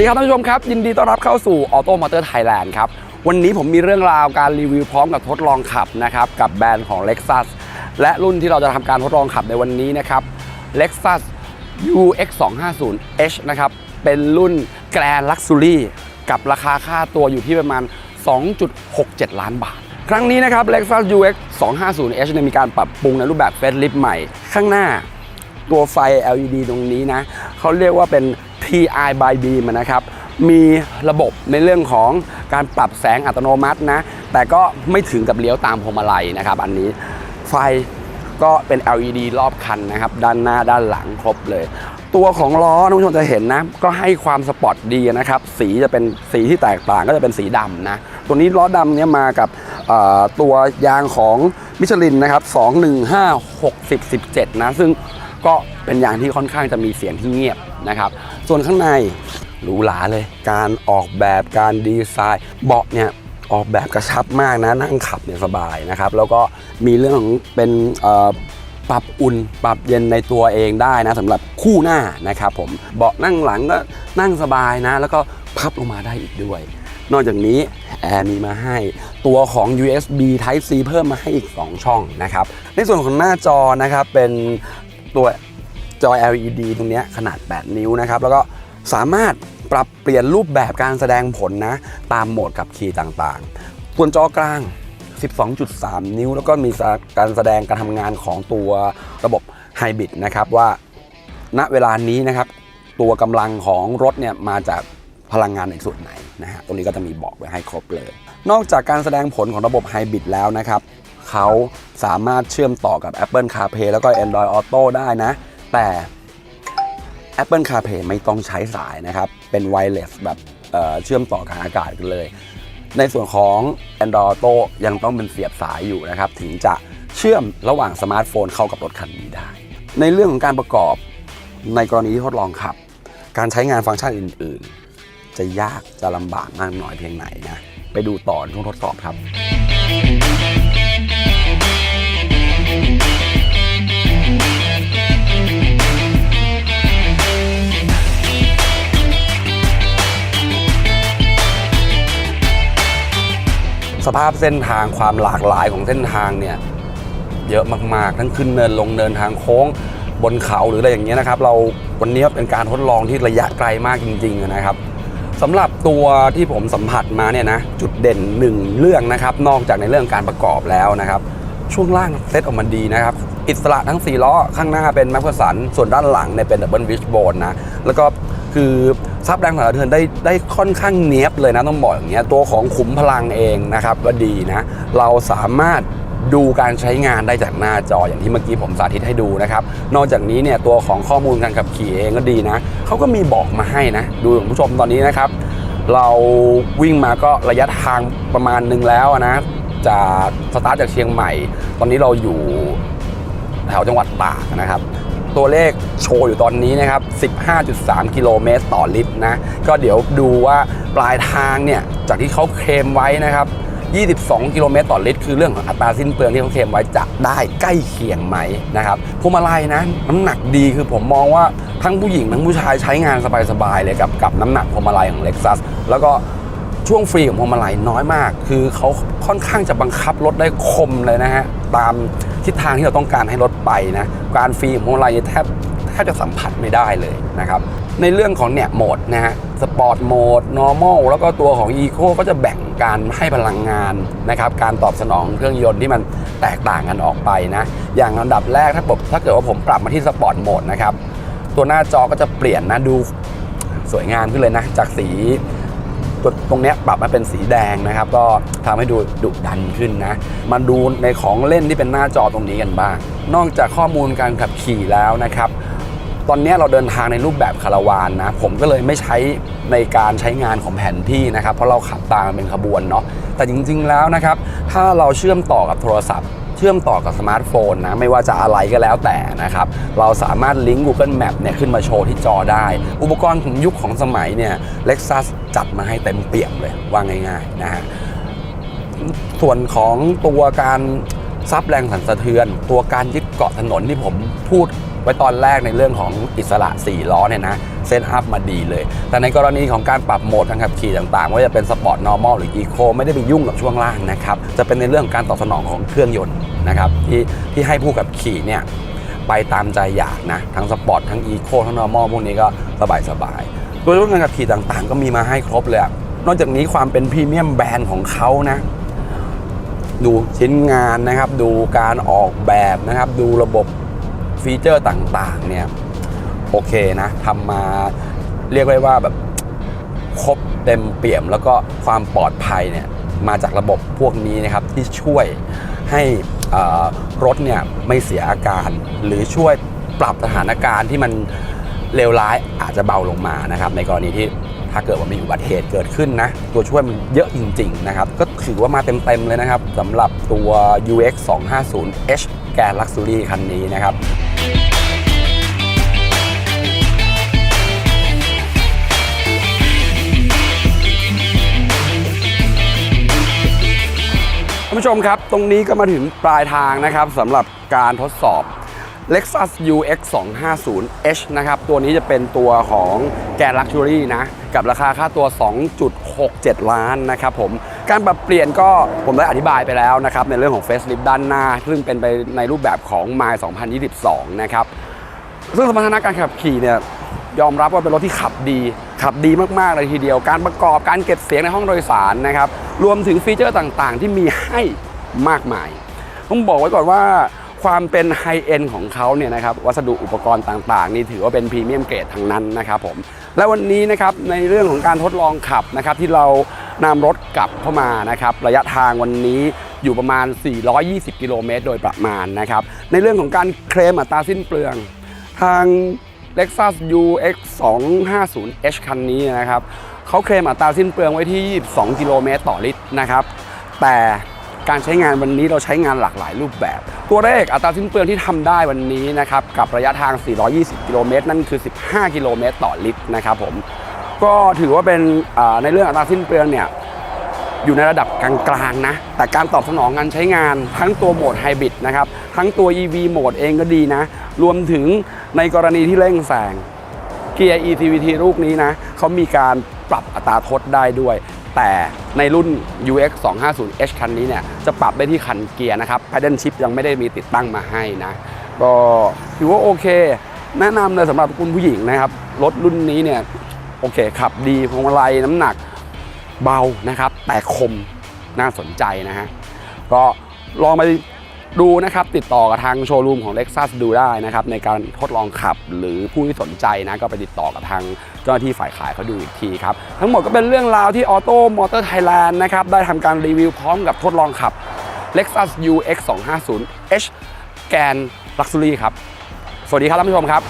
ดีครับท่านผู้ชมครับ ยินดีต้อนรับเข้าสู่ Auto Motor Thailand ครับ วันนี้ผมมีเรื่องราวการรีวิวพร้อมกับทดลองขับนะครับ กับแบรนด์ของ Lexus และรุ่นที่เราจะทำการทดลองขับในวันนี้นะครับ Lexus UX 2 5 0 H นะครับ เป็นรุ่น Grand Luxury กับราคาค่าตัวอยู่ที่ประมาณ 2.67 ล้านบาท ครั้งนี้นะครับ Lexus UX 2 5 0 H เนี่ยมีการปรับปรุงในรูปแบบเฟซลิฟใหม่ ข้างหน้าตัวไฟ LED ตรงนี้นะเขาเรียกว่าเป็น TI by beam นะครับมีระบบในเรื่องของการปรับแสงอัตโนมัตินะ แต่ก็ไม่ถึงกับเลี้ยวตามพวงมาลัยนะครับ อันนี้ไฟก็เป็น LED รอบคันนะครับ ด้านหน้าด้านหลังครบเลย ตัวของล้อท่านผู้ชมจะเห็นนะ ก็ให้ความสปอร์ตดีนะครับ สีจะเป็นสีที่แตกต่างก็จะเป็นสีดำนะ ตัวนี้ล้อดำเนี่ยมากับตัวยางของมิชลินนะครับ 215 60 17 นะ ซึ่ง ก็เป็นอย่างที่ค่อนข้างจะมีเสียงที่เงียบนะครับ ส่วนข้างในหรูหราเลย การออกแบบการดีไซน์เบาะเนี่ยออกแบบกระชับมากนะนั่งขับเนี่ยสบายนะครับ แล้วก็มีเรื่องของเป็นปรับอุ่นปรับเย็นในตัวเองได้นะสำหรับคู่หน้านะครับผมเบาะนั่งหลังก็นั่งสบายนะ แล้วก็พับลงมาได้อีกด้วย นอกจากนี้แอร์มีมาให้ตัวของ USB Type C เพิ่มมาให้อีก 2 ช่องนะครับ ในส่วนของหน้าจอนะครับเป็น ตัวจอ LED ตรงนี้ขนาด 8 นิ้วนะครับ แล้วก็สามารถปรับเปลี่ยนรูปแบบการแสดงผลนะ ตามโหมดกับคีย์ต่างๆ ส่วนจอกลาง 12.3 นิ้ว แล้วก็มีการแสดงการทำงานของตัวระบบไฮบริดนะครับว่าณเวลานี้นะครับ ตัวกำลังของรถเนี่ยมาจากพลังงานในส่วนไหนนะฮะตรงนี้ก็จะมีบอกไว้ให้ครบเลย นอกจากการแสดงผลของระบบไฮบริดแล้วนะครับ เขาสามารถเชื่อมต่อกับ Apple CarPlay แล้วก็ Android Auto ได้นะ แต่ Apple CarPlay ไม่ต้องใช้สายนะครับ เป็นไวเลสแบบเเชื่อมต่อกับอากาศกันเลย ในส่วนของ Android Auto ยังต้องเป็นเสียบสายอยู่นะครับ ถึงจะเชื่อมระหว่างสมาร์ทโฟนเข้ากับรถคันนี้ได้ ในเรื่องของการประกอบในกรณีที่ทดลองขับ การใช้งานฟังก์ชันอื่น ๆ จะยากจะลำบากมากน้อยเพียงไหนนะ ไปดูต่อช่วงทดสอบครับ ภาพเส้นทางความหลากหลายของเส้นทางเนี่ยเยอะมากๆ ทั้งขึ้นเนินลงเนินทางโค้งบนเขาหรืออะไรอย่างเงี้ยนะครับ เราวันนี้เป็นการทดลองที่ระยะไกลมากจริง ๆ นะครับสำหรับตัวที่ผมสัมผัสมาเนี่ยนะจุดเด่นหนึ่งเรื่องนะครับ นอกจากในเรื่องการประกอบแล้วนะครับ ช่วงล่างเซตออกมาดีนะครับ อิสระทั้ง 4 ล้อ ข้างหน้าเป็นแม็กซ์สันส่วนด้านหลังเนี่ยเป็นดับเบิลวิชโบนนะแล้วก็ คือซับแรงสั่นสะเทือนได้ได้ค่อนข้างเนี้ยบเลยนะต้องบอกอย่างเงี้ยตัวของขุมพลังเองนะครับก็ดีนะเราสามารถดูการใช้งานได้จากหน้าจออย่างที่เมื่อกี้ผมสาธิตให้ดูนะครับ นอกจากนี้เนี่ยตัวของข้อมูลการขับขี่เองก็ดีนะเขาก็มีบอกมาให้นะ ดูคุณผู้ชมตอนนี้นะครับ เราวิ่งมาก็ระยะทางประมาณหนึงแล้วนะจากสตาร์ทจากเชียงใหม่ ตอนนี้เราอยู่แถวจังหวัดตากนะครับ ตัวเลขโชว์อยู่ตอนนี้นะครับ 15.3 กิโลเมตรต่อลิตรนะ ก็เดี๋ยวดูว่าปลายทางเนี่ย จากที่เขาเคลมไว้นะครับ 22 กิโลเมตรต่อลิตร คือเรื่องของอัตราสิ้นเปลืองที่เขาเคลมไว้จะได้ใกล้เคียงไหมนะครับพวงมาลัยนะน้ำหนักดีคือผมมองว่าทั้งผู้หญิงทั้งผู้ชายใช้งานสบายๆเลยกับกับน้ำหนักพวงมาลัยของ Lexus แล้วก็ช่วงฟรีของพวงมาลัยน้อยมาก คือเขาค่อนข้างจะบังคับรถได้คมเลยนะฮะตาม ทิศทางที่เราต้องการให้รถไปนะการฟรีของพวงมาแทบแทบจะสัมผัสไม่ได้เลยนะครับในเรื่องของเนี่ยโหมดนะฮะสปอร์ตโหมด normal แล้วก็ตัวของ eco ก็จะแบ่งการให้พลังงานนะครับการตอบสนองเครื่องยนต์ที่มันแตกต่างกันออกไปนะอย่างอันดับแรกถ้าผมถ้าเกิดว่าผมปรับมาที่สปอร์ตโหมดนะครับตัวหน้าจอก็จะเปลี่ยนนะดูสวยงามขึ้นเลยนะจากสี ตัวตรงเนี้ยปรับมาเป็นสีแดงนะครับ ก็ทำให้ดูดุดันขึ้นนะ มาดูในของเล่นที่เป็นหน้าจอตรงนี้กันบ้าง นอกจากข้อมูลการขับขี่แล้วนะครับ ตอนนี้เราเดินทางในรูปแบบคาราวานนะ ผมก็เลยไม่ใช้ในการใช้งานของแผนที่นะครับ เพราะเราขับตามเป็นขบวนเนาะ แต่จริงๆแล้วนะครับ ถ้าเราเชื่อมต่อกับโทรศัพท์ เชื่อมต่อกับสมาร์ทโฟนนะไม่ว่าจะอะไรก็แล้วแต่นะครับเราสามารถลิงก์ Google Map เนี่ยขึ้นมาโชว์ที่จอได้ อุปกรณ์ของยุคของสมัยเนี่ย Lexus จัดมาให้เต็มเปี่ยมเลยว่าง่ายๆนะฮะส่วนของตัวการซับแรงสั่นสะเทือน ตัวการยึดเกาะถนนที่ผมพูด ไว้ตอนแรกในเรื่องของอิสระ 4 ล้อเนี่ยนะเซตอัพมาดีเลย แต่ในกรณีของการปรับโหมดทางขับขี่ต่างๆว่าจะเป็นสปอร์ต normal หรือ eco ไม่ได้ไปยุ่งกับช่วงล่างนะครับ จะเป็นในเรื่องของการตอบสนองของเครื่องยนต์นะครับที่ที่ให้ผู้ขับขี่เนี่ยไปตามใจอยากนะ ทั้งสปอร์ตทั้ง eco ทั้ง normal พวกนี้ก็สบายๆโดยรถการขับขี่ต่างๆ ก็มีมาให้ครบเลยนอกจากนี้ความเป็นพรีเมียมแบรนด์ของเขานะดูชิ้นงานนะครับ ดูการออกแบบนะครับ ดูระบบ ฟีเจอร์ต่างๆเนี่ยโอเคนะทำมาเรียกได้ว่าแบบครบเต็มเปี่ยมแล้วก็ความปลอดภัยเนี่ยมาจากระบบพวกนี้นะครับที่ช่วยให้รถเนี่ยไม่เสียอาการ หรือช่วยปรับสถานการณ์ที่มันเลวร้ายอาจจะเบาลงมานะครับในกรณีที่ถ้าเกิดว่ามีอุบัติเหตุเกิดขึ้นนะ ตัวช่วยมันเยอะจริง ๆ นะครับ ก็ถือว่ามาเต็ม ๆ เลยนะครับสำหรับตัว UX 250 H แกน Luxury คันนี้นะครับ ผู้ชมครับ ตรงนี้ก็มาถึงปลายทางนะครับสำหรับการทดสอบ Lexus UX 250 H นะครับ ตัวนี้จะเป็นตัวของแกน Luxury นะ กับราคาค่าตัว 2.67 ล้านนะครับผม การปรับเปลี่ยนก็ผมได้อธิบายไปแล้วนะครับ ในเรื่องของ Facelift ด้านหน้า ซึ่งเป็นไปในรูปแบบของ My 2022 นะครับ ซึ่งสมรรถนะการขับขี่เนี่ย ยอมรับว่าเป็นรถที่ขับดี ขับดีมากๆเลยทีเดียว การประกอบการเก็บเสียงในห้องโดยสารนะครับ รวมถึงฟีเจอร์ต่างๆ ที่มีให้มากมาย ต้องบอกไว้ก่อนว่าความเป็นไฮเอ็นของเขาเนี่ยนะครับวัสดุอุปกรณ์ต่างๆ นี่ถือว่าเป็นพรีเมียมเกรดทั้งนั้นนะครับผม และวันนี้นะครับในเรื่องของการทดลองขับนะครับที่เรานำรถกลับเข้ามานะครับระยะทางวันนี้อยู่ประมาณ 420 กิโลเมตรโดยประมาณนะครับในเรื่องของการเคลมอัตราสิ้นเปลือง ทาง Lexus UX 250 H คันนี้นะครับเขาเคลมอัตราสิ้นเปลืองไว้ที่ 22 กิโลเมตรต่อลิตรนะครับ แต่การใช้งานวันนี้เราใช้งานหลากหลายรูปแบบ ตัวเลขอัตราสิ้นเปลืองที่ทำได้วันนี้นะครับกับระยะทาง 420 กิโลเมตร นั่นคือ 15 กิโลเมตรต่อลิตรนะครับผมก็ถือว่าเป็นในเรื่องอัตราสิ้นเปลืองเนี่ย อยู่ในระดับกลางๆนะ แต่การตอบสนองการใช้งานทั้งตัวโหมดไฮบริดนะครับ ทั้งตัว EV โหมดเองก็ดีนะ รวมถึงในกรณีที่เร่งแซงเกียร์ ECVT ลูกนี้นะเขามีการปรับอัตราทดได้ด้วย แต่ในรุ่น UX 250 H คันนี้เนี่ยจะปรับได้ที่คันเกียร์นะครับ Paddle Shift ยังไม่ได้มีติดตั้งมาให้นะก็ถือว่าโอเค แนะนำเลยสำหรับคุณผู้หญิงนะครับรถรุ่นนี้เนี่ยโอเคขับดีพวงมาลัยน้ำหนัก เบานะครับแต่คมน่าสนใจนะฮะก็ลองไปดูนะครับติดต่อกับทางโชว์รูมของ Lexus ดูได้นะครับในการทดลองขับหรือผู้ที่สนใจนะก็ไปติดต่อกับทางเจ้าหน้าที่ฝ่ายขายเขาดูอีกทีครับ ทั้งหมดก็เป็นเรื่องราวที่ Auto Motor Thailand นะครับได้ทำการรีวิวพร้อมกับทดลองขับ Lexus UX 250 H แกน Luxury ครับ สวัสดีครับท่านผู้ชมครับ